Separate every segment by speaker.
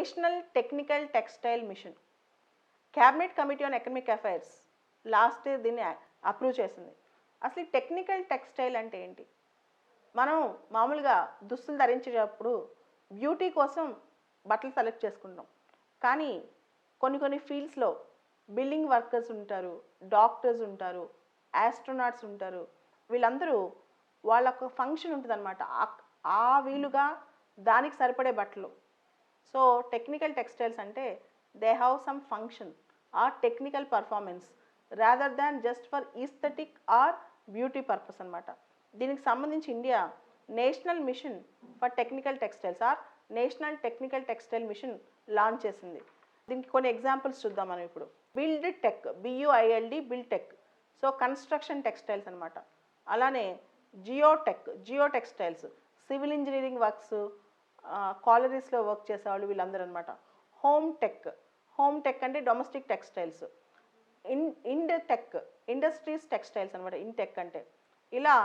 Speaker 1: National technical textile mission cabinet committee on economic affairs last year దీన్ని approve చేసింది. అసలు technical textile అంటే ఏంటి? మనం మామూలుగా దుస్తులు ధరించేటప్పుడు బ్యూటీ కోసం బట్టలు సెలెక్ట్ చేసుకుంటాం. కానీ కొన్ని కొన్ని ఫీల్డ్స్లో బిల్డింగ్ వర్కర్స్ ఉంటారు డాక్టర్స్ ఉంటారు యాస్ట్రోనాట్స్ ఉంటారు. వీళ్ళందరూ వాళ్ళ ఫంక్షన్ ఉంటుందన్నమాట. ఆ వీలుగా దానికి సరిపడే బట్టలు. సో టెక్నికల్ టెక్స్టైల్స్ అంటే they have some function or technical performance rather than just for aesthetic or beauty purpose అనమాట దీనికి సంబంధించి India national mission for technical textiles or national technical textile mission launch చేసింది. దీనికి కొన్ని ఎగ్జాంపుల్స్ చూద్దాం మనం ఇప్పుడు. Build tech B U I L D build tech. So construction textiles అనమాట అలానే geotech geo textiles civil engineering works కాలరీస్లో work చేసేవాళ్ళు వీళ్ళందరూ అనమాట హోమ్ టెక్. హోమ్ టెక్ అంటే domestic textiles. In indutech. Industries textiles అనమాట ఇన్ టెక్ అంటే. ఇలా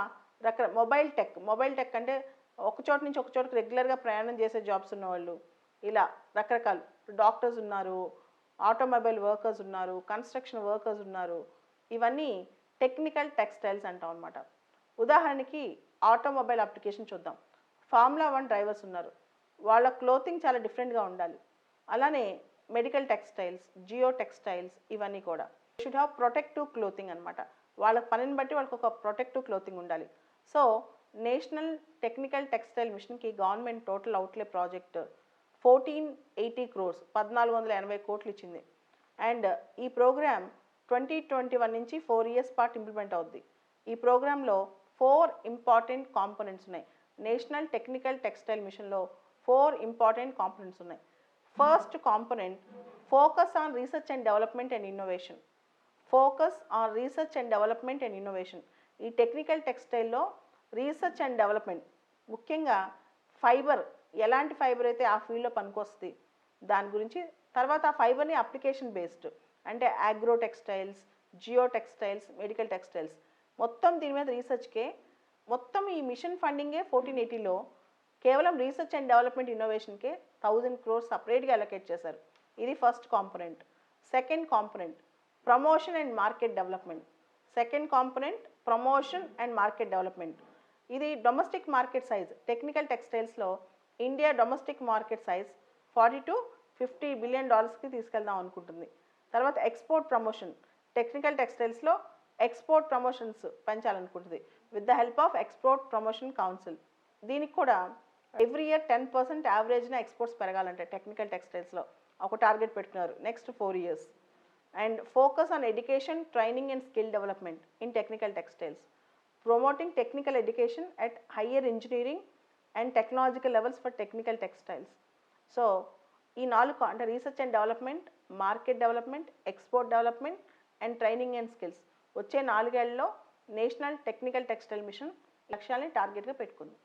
Speaker 1: రక మొబైల్ టెక్. మొబైల్ టెక్ అంటే ఒక చోట నుంచి ఒక చోటుకి రెగ్యులర్గా ప్రయాణం చేసే జాబ్స్ ఉన్నవాళ్ళు. ఇలా రకరకాలు డాక్టర్స్ ఉన్నారు ఆటోమొబైల్ వర్కర్స్ ఉన్నారు కన్స్ట్రక్షన్ వర్కర్స్ ఉన్నారు. ఇవన్నీ టెక్నికల్ టెక్స్టైల్స్ అంటాం అనమాట ఉదాహరణకి ఆటోమొబైల్ అప్లికేషన్ చూద్దాం. ఫార్ములా వన్ డ్రైవర్స్ ఉన్నారు. వాళ్ళ క్లోతింగ్ చాలా డిఫరెంట్గా ఉండాలి. అలానే మెడికల్ టెక్స్టైల్స్ జియో టెక్స్టైల్స్ ఇవన్నీ కూడా. షుడ్ హ్యావ్ ప్రొటెక్టివ్ క్లోతింగ్ అనమాట వాళ్ళ పనిని బట్టి వాళ్ళకి ఒక ప్రొటెక్టివ్ క్లోతింగ్ ఉండాలి. సో నేషనల్ టెక్నికల్ టెక్స్టైల్ మిషన్కి government total outlay project fourteen eighty crores పద్నాలుగు వందల ఎనభై కోట్లు ఇచ్చింది. అండ్ ఈ ప్రోగ్రామ్ ట్వంటీ ట్వంటీ వన్ నుంచి ఫోర్ ఇయర్స్ పాటు ఇంప్లిమెంట్ అవుద్ది. ఈ ప్రోగ్రాంలో ఫోర్ ఇంపార్టెంట్ కాంపోనెంట్స్ ఉన్నాయి. నేషనల్ టెక్నికల్ టెక్స్టైల్ మిషన్లో ఫోర్ ఇంపార్టెంట్ కాంపోనెంట్స్ ఉన్నాయి. First component focus on research and development and innovation. Focus on research and development and innovation. ఈ technical టెక్స్టైల్లో రీసెర్చ్ అండ్ డెవలప్మెంట్ ముఖ్యంగా ఫైబర్ ఎలాంటి ఫైబర్ అయితే ఆ ఫీల్డ్లో పనికొస్తుంది దాని గురించి తర్వాత ఆ ఫైబర్ని అప్లికేషన్ బేస్డ్ అంటే agro textiles geo textiles medical textiles. మొత్తం దీని మీద రీసెర్చ్కే మొత్తం ఈ మిషన్ ఫండింగే ఫోర్టీన్ ఎయిటీలో కేవలం రీసెర్చ్ అండ్ డెవలప్మెంట్ ఇన్నోవేషన్కే థౌజండ్ క్రోర్స్ సపరేట్గా అలొకేట్ చేశారు. ఇది first component second component promotion and market development second component promotion and market development ఇది domestic market size technical టెక్స్టైల్స్లో India domestic market size forty to fifty billion డాలర్స్కి తీసుకెళ్దాం అనుకుంటుంది. తర్వాత export promotion technical టెక్స్టైల్స్లో export promotions పెంచాలనుకుంటుంది. With the help of export promotion council దీనికి కూడా every year ten percent యావరేజ్న exports పెరగాలంటే technical టెక్స్టైల్స్లో ఒక టార్గెట్ పెట్టుకున్నారు next four years and focus on education training and skill development in technical textiles promoting technical education at higher engineering and technological levels for technical textiles so ఈ నాలుగు అంటే research and development market development export development and training and skills వచ్చే నాలుగేళ్ళలో national technical textile mission లక్ష్యాలని టార్గెట్గా పెట్టుకుంది.